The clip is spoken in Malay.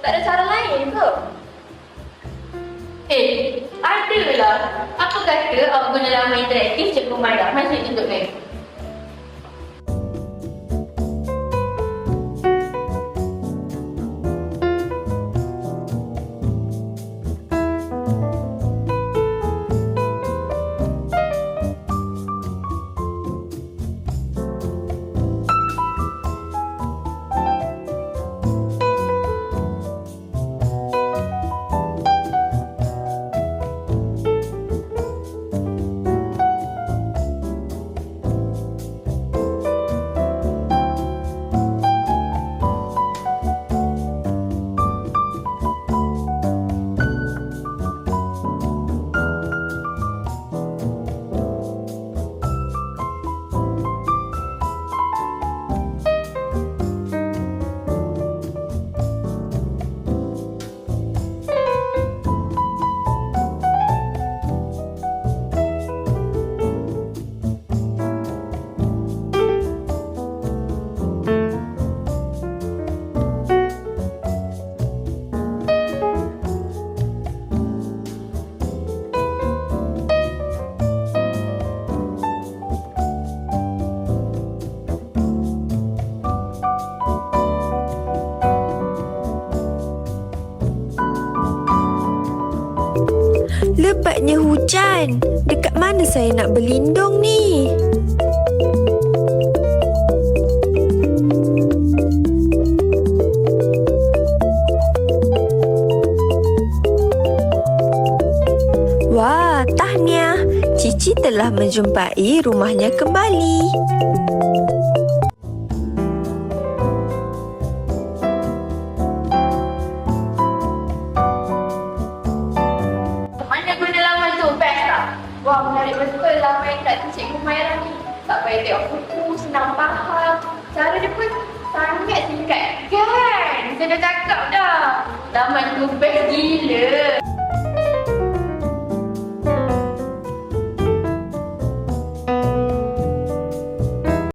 tak ada cara lain ke? Eh, ada lah. Apa kata awak guna dalam interaktif cikgu Maya? Masih cikgu ni? Lebatnya hujan. Dekat mana saya nak berlindung ni? Wah, tahniah. Cici telah menjumpai rumahnya kembali. Wah, menarik betul laman kat Cikgu Maya ni. Tak payah tengok buku, senang faham. Cara dia pun sangat singkat. Kan? Saya dah cakap dah. Laman tu best gila.